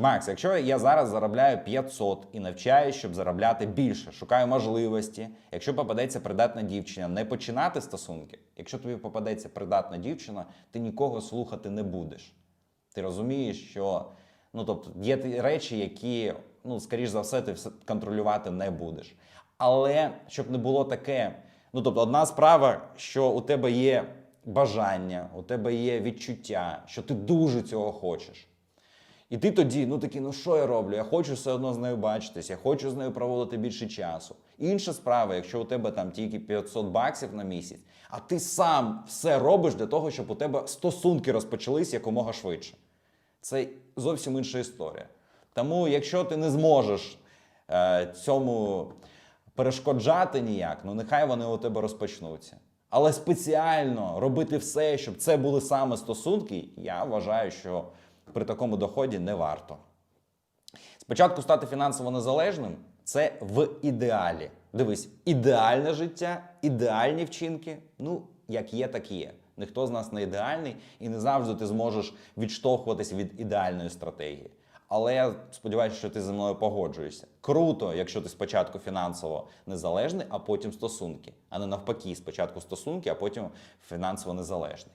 Макс, якщо я зараз заробляю 500 і навчаюсь, щоб заробляти більше, шукаю можливості. Якщо попадеться придатна дівчина, не починати стосунки. Якщо тобі попадеться придатна дівчина, ти нікого слухати не будеш. Ти розумієш, що ну тобто є речі, які, ну, скоріш за все, ти все контролювати не будеш. Але щоб не було таке, ну тобто, одна справа, що у тебе є бажання, у тебе є відчуття, що ти дуже цього хочеш. І ти тоді, ну такий, ну що я роблю? Я хочу все одно з нею бачитись, я хочу з нею проводити більше часу. Інша справа, якщо у тебе там тільки 500 баксів на місяць, а ти сам все робиш для того, щоб у тебе стосунки розпочались якомога швидше. Це зовсім інша історія. Тому, якщо ти не зможеш е, цьому перешкоджати ніяк, ну нехай вони у тебе розпочнуться. Але спеціально робити все, щоб це були саме стосунки, я вважаю, що при такому доході не варто. Спочатку стати фінансово незалежним це в ідеалі. Дивись, ідеальне життя, ідеальні вчинки. Ну, як є, так є. Ніхто з нас не ідеальний, і не завжди ти зможеш відштовхуватись від ідеальної стратегії. Але я сподіваюся, що ти зі мною погоджуєшся. Круто, якщо ти спочатку фінансово незалежний, а потім стосунки, а не навпаки, спочатку стосунки, а потім фінансово незалежний.